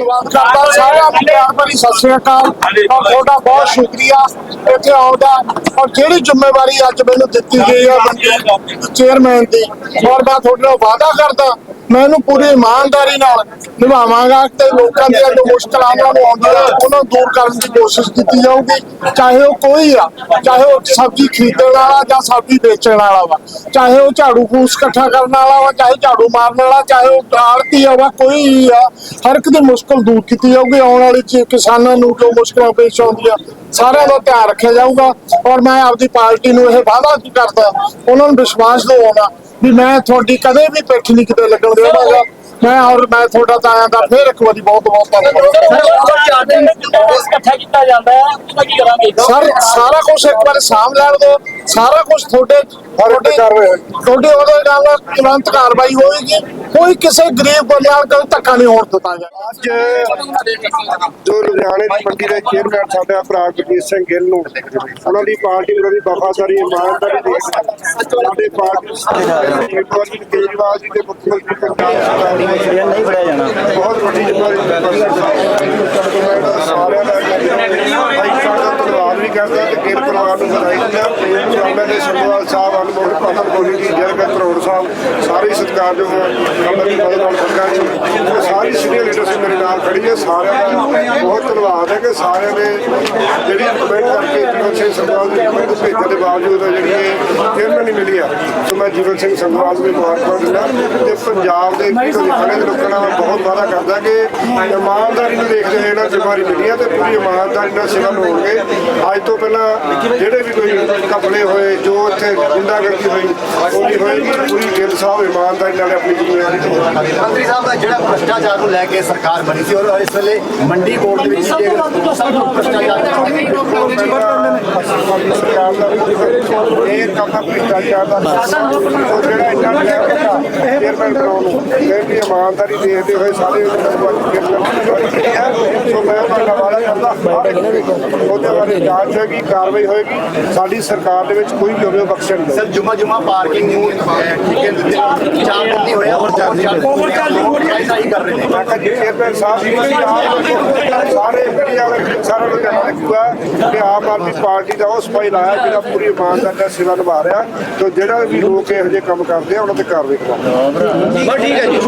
ਧੰਨਵਾਦ ਕਰਦਾ ਸਾਰਿਆਂ ਨੂੰ ਪਿਆਰ ਭਰੀ ਸਤਿ ਸ੍ਰੀ ਅਕਾਲ। ਔਰ ਤੁਹਾਡਾ ਬਹੁਤ ਸ਼ੁਕਰੀਆ। ਇੱਥੇ ਆਉਣ ਦਾ ਔਰ ਜਿਹੜੀ ਜ਼ਿੰਮੇਵਾਰੀ ਅੱਜ ਮੈਨੂੰ ਦਿੱਤੀ ਗਈ ਹੈ ਚੇਅਰਮੈਨ ਦੀ ਔਰ ਮੈਂ ਤੁਹਾਡੇ ਨਾਲ ਵਾਅਦਾ ਕਰਦਾ ਮੈਂ ਇਹਨੂੰ ਪੂਰੀ ਇਮਾਨਦਾਰੀ ਨਾਲ ਨਿਭਾਵਾਂਗਾ ਤੇ ਲੋਕਾਂ ਦੀਆਂ ਜੋ ਮੁਸ਼ਕਲਾਂ ਨੂੰ ਆਉਂਦੀਆਂ ਉਹਨਾਂ ਨੂੰ ਦੂਰ ਕਰਨ ਦੀ ਕੋਸ਼ਿਸ਼ ਕੀਤੀ ਜਾਊਗੀ। ਚਾਹੇ ਉਹ ਕੋਈ ਆ ਚਾਹੇ ਉਹ ਸਬਜ਼ੀ ਖਰੀਦਣ ਵਾਲਾ ਜਾਂ ਸਬਜ਼ੀ ਵੇਚਣ ਵਾਲਾ ਵਾ ਚਾਹੇ ਉਹ ਝਾੜੂ ਫੂਸ ਇਕੱਠਾ ਕਰਨ ਵਾਲਾ ਵਾ ਚਾਹੇ ਝਾੜੂ ਮਾਰਨ ਵਾਲਾ ਚਾਹੇ ਉਹ ਆੜਤੀ ਆ ਵਾ ਕੋਈ ਆ ਹਰ ਇੱਕ ਦੀ ਮੁਸ਼ਕਲ ਦੂਰ ਕੀਤੀ ਜਾਊਗੀ। ਆਉਣ ਵਾਲੀ ਚ ਕਿਸਾਨਾਂ ਨੂੰ ਜੋ ਮੁਸ਼ਕਲਾਂ ਪੇਸ਼ ਆਉਂਦੀਆਂ ਸਾਰਿਆਂ ਦਾ ਧਿਆਨ ਰੱਖਿਆ ਜਾਊਗਾ। ਔਰ ਮੈਂ ਆਪਦੀ ਪਾਰਟੀ ਨੂੰ ਇਹ ਵਾਅਦਾ ਕਰਦਾ ਉਹਨਾਂ ਨੂੰ ਵਿਸ਼ਵਾਸ ਦਿਵਾਉਣਾ ਵੀ ਮੈਂ ਤੁਹਾਡੀ ਕਦੇ ਵੀ ਪਿੱਠ ਨਹੀਂ ਕਿਤੇ ਲੱਗਣ ਦੇਵਾਂਗਾ ਮੈਂ ਔਰ ਮੈਂ ਤੁਹਾਡਾ ਤਾਇਆ ਦਾ ਫੇਰ ਇੱਕ ਵਾਰੀ ਬਹੁਤ ਬਹੁਤ ਧੰਨਵਾਦ। ਇਕੱਠਾ ਕੀਤਾ ਜਾਂਦਾ ਹੈ ਉਹਦਾ ਕੀ ਕਰਾਂਗੇ? ਸਰ ਸਾਰਾ ਕੁਝ ਇੱਕ ਵਾਰ ਸਾਂਭ ਲੈਣ ਦਿਓ। ਸਾਰਾ ਕੁਝ ਤੁਹਾਡੇ ਤੁਹਾਡੇ ਤੁਹਾਡੇ ਉਹਦੇ ਨਾਲ ਤੁਰੰਤ ਕਾਰਵਾਈ ਹੋਏਗੀ। ਕੋਈ ਕਿਸੇ ਗਰੀਬ ਬੰਦੇ ਨਾਲ ਕੋਈ ਧੱਕਾ ਨਹੀਂ ਹੋਣ ਦਿੱਤਾ ਜਾਏਗਾ ਅੱਜ ਜੋ ਲੁਧਿਆਣੇ ਦੀ ਮੰਡੀ ਦੇ ਚੇਅਰਮੈਨ ਸਾਡਾ ਭਰਾ ਗੁਰਜੀਤ ਸਿੰਘ ਗਿੱਲ ਨੂੰ ਉਹਨਾਂ ਦੀ ਪਾਰਟੀ ਉਹਨਾਂ ਦੀ ਵਫਾਦਾਰੀ ਇਮਾਨਦਾਰੀ ਦੇਖ ਸਾਡੇ ਪਾਰਟੀ ਕੇਜਰੀਵਾਲ ਜੀ ਕੇਜਰੀਵਾਲ ਜੀ ਦੇ ਮੁੱਖ ਮੰਤਰੀ ਪੰਜਾਬ ਦੀ ਨਹੀਂ ਫੜਿਆ ਜਾਣਾ। ਬਹੁਤ ਵੱਡੀ ਜ਼ਿੰਮੇਵਾਰੀ ਸਾਰਿਆਂ ਦਾ ਭਾਈ ਸਾਹਿਬ ਦਾ ਧੰਨਵਾਦ ਵੀ ਕਰਦਾ ਤੇ ਗਿੱਲ ਪਰਿਵਾਰ ਨੂੰ ਵਧਾਈ ਦਿੰਦਾ ਐਮਐਲਏ ਸੰਗਵਾਲ ਸਾਹਿਬ, ਅਨਮੋਲ ਪਾਤਰ ਕੋਲੀ ਜੀ ਜਰਗਤ ਕਰੋੜ ਸਾਹਿਬ, ਸਾਰੀ ਸਾਰੇ ਸਤਿਕਾਰਯੋਗ ਨੰਬਰ ਦੀ ਮਦਦ ਨਾਲ ਜੀ ਚ ਸਾਰੀ ਸੀਨੀਅਰ ਲੀਡਰਸ਼ਿਪ ਮੇਰੇ ਨਾਲ ਖੜੀ ਹੈ, ਸਾਰਿਆਂ ਦਾ ਬਹੁਤ ਧੰਨਵਾਦ ਹੈ ਕਿ ਸਾਰਿਆਂ ਨੇ ਜਿਹੜੀ ਕਮੈਂਟ ਕਰਕੇ ਜੀਵਨ ਸਿੰਘ ਸੰਗਵਾਲ ਦੀ ਕਮੈਂਟ ਭੇਜਣ ਦੇ ਬਾਵਜੂਦ ਜਿਹੜੀ ਇਹ ਚੇਅਰਮੈਨ ਨਹੀਂ ਮਿਲੀ ਆ। ਸੋ ਮੈਂ ਜੀਵਨ ਸਿੰਘ ਸੰਗਵਾਲ ਨੂੰ ਮੁਬਾਰਕਬਾਦ ਦਿੰਦਾ। ਤੇ ਪੰਜਾਬ ਦੇ ਖੜੇ ਦੇ ਲੋਕਾਂ ਨਾਲ ਬਹੁਤ ਵਾਅਦਾ ਕਰਦਾ ਕਿ ਇਮਾਨਦਾਰੀ ਨੂੰ ਦੇਖਦੇ ਹੋਏ ਇਹਨਾਂ ਜ਼ਿੰਮੇਵਾਰੀ ਮਿਲੀ ਆ ਤੇ ਪੂਰੀ ਇਮਾਨਦਾਰੀ ਨਾਲ ਸੇਵਾ ਨਿਭਾਉਣਗੇ ਅੱਜ ਤੋਂ ਪਹਿਲਾਂ ਜਿਹੜੇ ਵੀ ਕੋਈ ਕਪੜੇ ਹੋਏ ਜੋ ਇੱਥੇ ਗੁੰਡਾਗਰਦੀ ਹੋਈ ਉਹ ਨਹੀਂ ਹੋਏਗੀ ਪੂਰੀ ਗਿੱਲ ਸਾਹਿਬ ਇਮਾਨਦਾਰੀ ਨਾਲ ਆਪਣੀ ਜ਼ਿੰਮੇਵਾਰੀ ਨਿਭਾਉਣਗੇ ਮੰਤਰੀ ਸਾਹਿਬ ਦਾ ਜਿਹੜਾ ਭ੍ਰਸ਼ਟਾਚਾਰ ਨੂੰ ਲੈ ਕੇ ਸਰਕਾਰ ਬਣੀ ਸੀ ਔਰ ਇਸ ਵੇਲੇ ਮੰਡੀ ਬੋਰਡ ਦੇ ਵਿੱਚ ਜੇ ਸਭ ਤੋਂ ਭ੍ਰਸ਼ਟਾਚਾਰ ਸਰਕਾਰ ਦਾ ਵੀ ਇਹ ਕੰਮ ਦਾ ਭ੍ਰਿਸ਼ਟਾਚਾਰ ਦਾ ਉਹ ਜਿਹੜਾ ਇੰਨਾ ਟਾਈਮ ਚੇਅਰਮੈਨ ਬਣਾਉਣ ਨੂੰ ਇਹ ਵੀ ਇਮਾਨਦਾਰੀ ਦੇਖਦੇ ਹੋਏ ਸਾਰੇ ਸੋ ਮੈਂ ਤੁਹਾਡਾ ਵਾਅਦਾ ਕਰਦਾ ਉਹਦੇ ਬਾਰੇ ਜਾਂਚ ਹੋਏਗੀ ਕਾਰਵਾਈ ਹੋਏਗੀ ਸਾਡੀ ਸਰਕਾਰ ਦੇ ਵਿੱਚ ਕੋਈ ਵੀ ਹੋਵੇ ਬਖਸ਼ਣ ਨਹੀਂ ਸਰ ਜੁਮਾ ਜੁਮਾ ਪਾਰਕਿੰਗ ਨੂੰ ਠੀਕ ਹੈ। ਚਾਰ ਬੰਦੀ ਹੋਇਆ ਔਰ ਚਾਰ ਚਾਰ ਐਸਾ ਹੀ ਕਰ ਰਹੇ ਨੇ। ਮੈਂ ਕਿਹਾ ਜੀ ਚੇਅਰਮੈਨ ਸਾਹਿਬ ਸਾਰੇ ਮੀਡੀਆ ਵਾਲੇ ਸਾਰਿਆਂ ਨੂੰ ਧਿਆਨ ਰੱਖੂਗਾ ਕਿ ਆਮ ਆਦਮੀ ਪਾਰਟੀ ਦਾ ਉਹ ਸਪਾਈ ਲਾਇਆ ਜਿਹੜਾ ਪੂਰੀ ਇਮਾਨਦਾਰੀ ਨਾਲ ਸੇਵਾ ਨਿਭਾ ਰਿਹਾ, ਤੇ ਜਿਹੜਾ ਵੀ ਲੋਕ ਇਹੋ ਜਿਹੇ ਕੰਮ ਕਰਦੇ ਆ, ਉਹਨਾਂ ਤੇ ਕਾਰਵਾਈ ਕਰਾਉਂਦੇ ਬਸ ਠੀਕ ਹੈ ਜੀ।